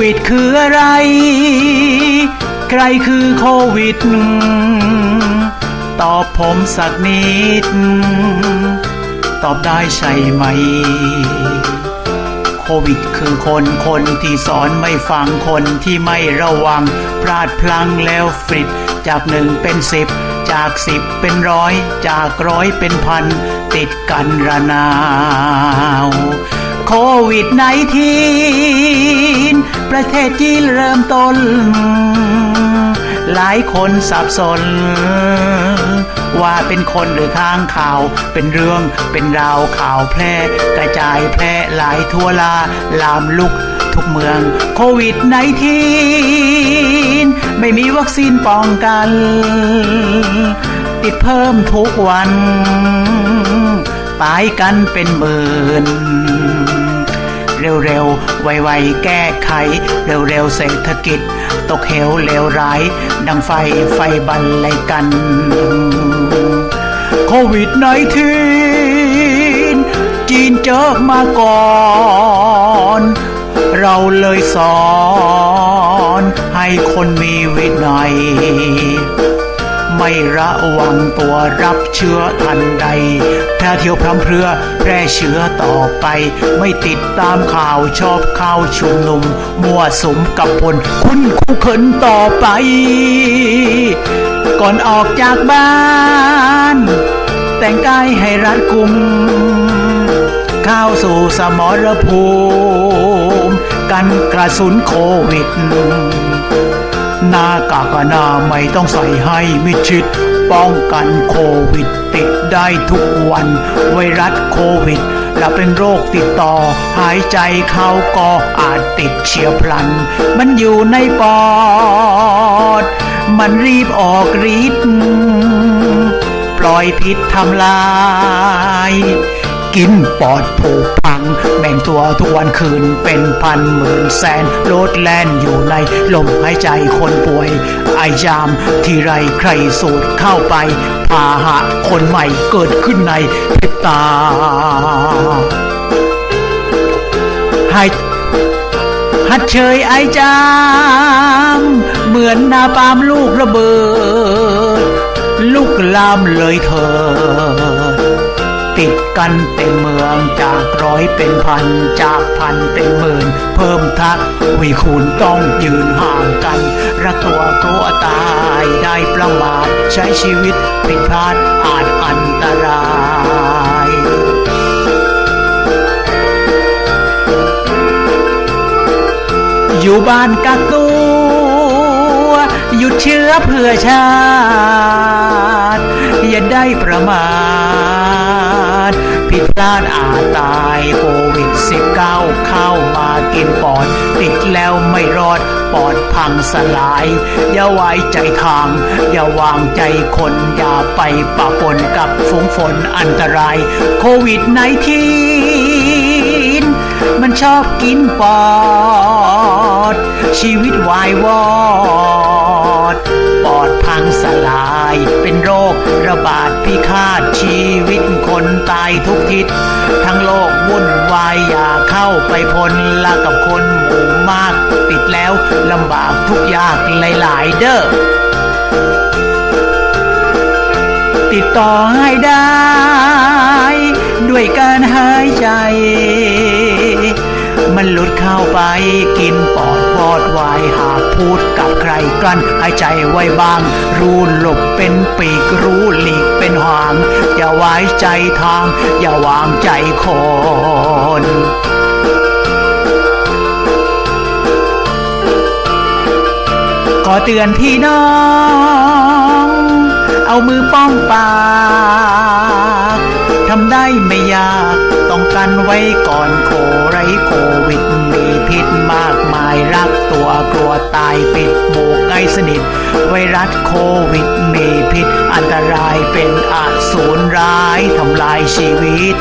วิดคืออะไร ใครคือโควิด ตอบผมสักนิด ตอบได้ใช่ไหม โควิดคือคนคนที่สอนไม่ฟังคนที่ไม่ระวัง พลาดพลั้งแล้วฟริดจากหนึ่งเป็นสิบจากสิบเป็นร้อย จากร้อยเป็นพัน ติดกันระนาว โควิดไนทีนประเทศจีนเริ่มต้น หลายคนสับสน ว่าเป็นคนหรือข้างข่าว เป็นเรื่องเป็นราวข่าวแพร่ กระจายแพร่หลายทั่วลา ลามลุกทุกเมืองโควิดไนทีนไม่มีวัคซีนป้องกัน ติดเพิ่มทุกวันตายกันเป็นหมื่น เร็วๆ ไวๆ แก้ไข เร็วๆ เศรษฐกิจ ตกเหวเลวร้าย ดังไฟไฟบันไลยกัน โควิดไนทีนจีนเจอมาก่อน เราเลยสอน ให้คนมีวินัย ไม่ระวังตัวรับเชื้อทันใดแพร่เที่ยวพรำเพรือแพร่เชื้อต่อไป ไม่ติดตามข่าวชอบข่าวชุมนุม มั่วสมกับผลคุณคู่เขินต่อไป ก่อนออกจากบ้าน แต่งกายให้รัดกุม เข้าสู่สมรภูมิ กันกระสุนโควิด หน้ากากอนามัยต้องใส่ให้มิดชิด ป้องกันโควิดติดได้ทุกวัน ไวรัสโควิดและเป็นโรคติดต่อ หายใจเข้าก็อาจติดเฉียบพลัน มันอยู่ในปอด มันรีบออกฤทธิ์ปล่อยพิษทำลาย กินปอดผุพัง แบ่งตัวทุกวันคืนเป็นพันหมื่นแสนโลดแล่นอยู่ในลมหายใจคนป่วย ไอจามที่ไรใครสูดเข้าไปพาหะคนใหม่เกิดขึ้นในพริบตาให้หัดเชยไอจาม เหมือนนาปามลูกระเบิด ลูกลามเลยเถิด ติดกันเต็มเมืองจากร้อยเป็นพัน จากพันเป็นหมื่น เพิ่มทักวีคูณต้องยืนห่างกันรักตัวกลัวตายได้ประมาทใช้ชีวิตผิดพลาดอาจอันตรายอยู่บ้านกักตัวหยุดเชื้อเพื่อชา ลาดอาจตายโควิด 19 เข้ามากินปอด ติดแล้วไม่รอดปอดพังสลาย อย่าไว้ใจทาง อย่าวางใจคน อย่าไปปะปนกับฝงฝนอันตราย โควิด 19 มันชอบกินปอด ชีวิตวายวอด ปอดพังสลาย ทุกทิศ ทั้งโลกวุ่นวายอย่าเข้าไปพลละกับคนหมู่มาก ติดแล้วลำบากทุกยากหลายๆเด้อติดต่อให้ได้ ด้วยการหายใจ มันหลุดเข้าไปกินปอดวอดวายหากพูดกับใครกลั้นหายใจไว้บ้าง รู้หลบเป็นปีกรู้หลี อย่าไว้ใจทาง อย่าวางใจคนขอเตือนพี่น้อง เอามือป้องปากทำได้ไม่ยากต้องกันไว้ก่อนโคไรโควิดมีพิษมากมายรักตัวกลัวตายปิดหมู่ใกล้สนิท ไวรัสโควิดมีพิษ อันตรายเป็นอสูรร้ายทำลายชีวิต